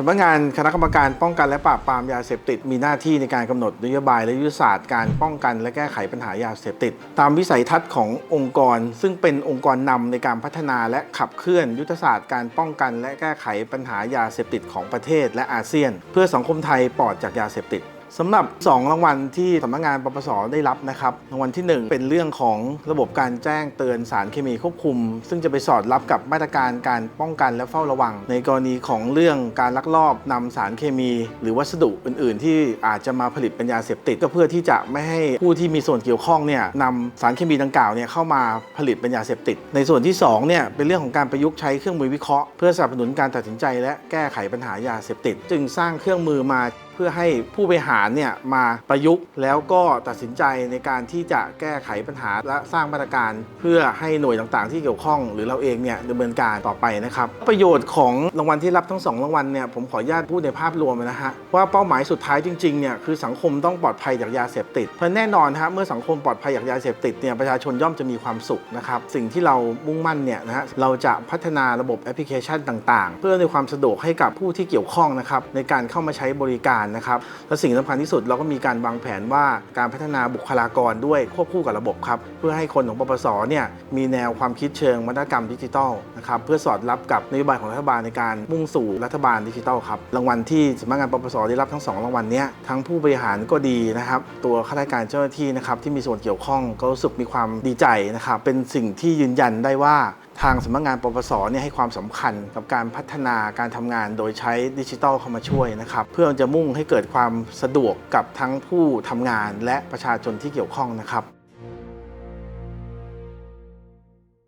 สำนักงานคณะกรรมการป้องกันและปราบปรามยาเสพติด มีหน้าที่ในการกำหนดนโยบายและยุทธศาสตร์การป้องกันและแก้ไขปัญหายาเสพติด ตามวิสัยทัศน์ขององค์กร ซึ่งเป็นองค์กรนำในการพัฒนาและขับเคลื่อนยุทธศาสตร์การป้องกันและแก้ไขปัญหายาเสพติดของประเทศและอาเซียน เพื่อสังคมไทยปลอดจากยาเสพติด สำหรับ 2 รางวัลที่สำนักงานปปสได้รับนะครับ รางวัลที่ 1 เป็นเรื่องของระบบการแจ้งเตือนสารเคมีควบคุม ซึ่งจะไปสอดรับกับมาตรการการป้องกันและเฝ้าระวัง ในกรณีของเรื่องการลักลอบนำสารเคมี หรือวัสดุอื่น ๆ ที่อาจจะมาผลิตเป็นยาเสพติด ก็เพื่อที่จะไม่ให้ผู้ที่มีส่วนเกี่ยวข้องเนี่ยนำสารเคมีดังกล่าวเนี่ยเข้ามาผลิตเป็นยาเสพติด ในส่วนที่2เนี่ยเป็นเรื่องของการประยุกต์ใช้เครื่องมือวิเคราะห์เพื่อสนับสนุนการตัดสินใจ และแก้ไขปัญหายาเสพติด จึงสร้างเครื่องมือมา พื่อให้ผู้บริหารเนี่ยมาประยุกต์แล้วก็ตัดสินใจในการที่จะแก้ไขปัญหาและสร้างมาตรการเพื่อให้หน่วยต่างๆ ที่เกี่ยวข้อง หรือเราเองเนี่ยดำเนินการต่อไปนะครับ ประโยชน์ของรางวัลที่รับทั้งสองรางวัลเนี่ยผมขออนุญาตพูดในภาพรวมนะฮะว่าเป้าหมายสุดท้ายจริงๆเนี่ยคือสังคมต้องปลอดภัยจากยาเสพติดเพราะแน่นอนฮะเมื่อสังคมปลอดภัยจากยาเสพติดเนี่ยประชาชนย่อมจะมีความสุขนะครับสิ่งที่เรามุ่งมั่นเนี่ยนะฮะเราจะพัฒนาระบบแอปพลิเคชันต่าง ๆ เพื่อในความสะดวกให้กับผู้ที่เกี่ยวข้องนะครับในการเข้ามาใช้บริการนะครับและสิ่งสำคัญที่สุดเราก็มีการวางแผนว่าการพัฒนาบุคลากรด้วยควบคู่กับระบบครับเพื่อให้คนของปปสเนี่ยมีแนวความคิดเชิงวัฒนกรรมดิจิทัลนะครับเพื่อสอดรับกับนโยบายของรัฐบาลในการมุ่งสู่รัฐบาลดิจิทัลครับรางวัลที่สำนักงานปปสได้รับทั้งสองรางวัลนี้ทั้งผู้บริหารก็ดีนะครับตัวข้าราชการเจ้าหน้าที่นะครับที่มีส่วนเกี่ยวข้องก็รู้สึกมีความดีใจนะครับเป็นสิ่งที่ยืนยันได้ว่า ทางสำนักงานปปสเนี่ยให้ความสำคัญกับการพัฒนาการทำงานโดยใช้ดิจิทัลเข้ามาช่วยนะครับ เพื่อจะมุ่งให้เกิดความสะดวกกับทั้งผู้ทำงานและประชาชนที่เกี่ยวข้องนะครับ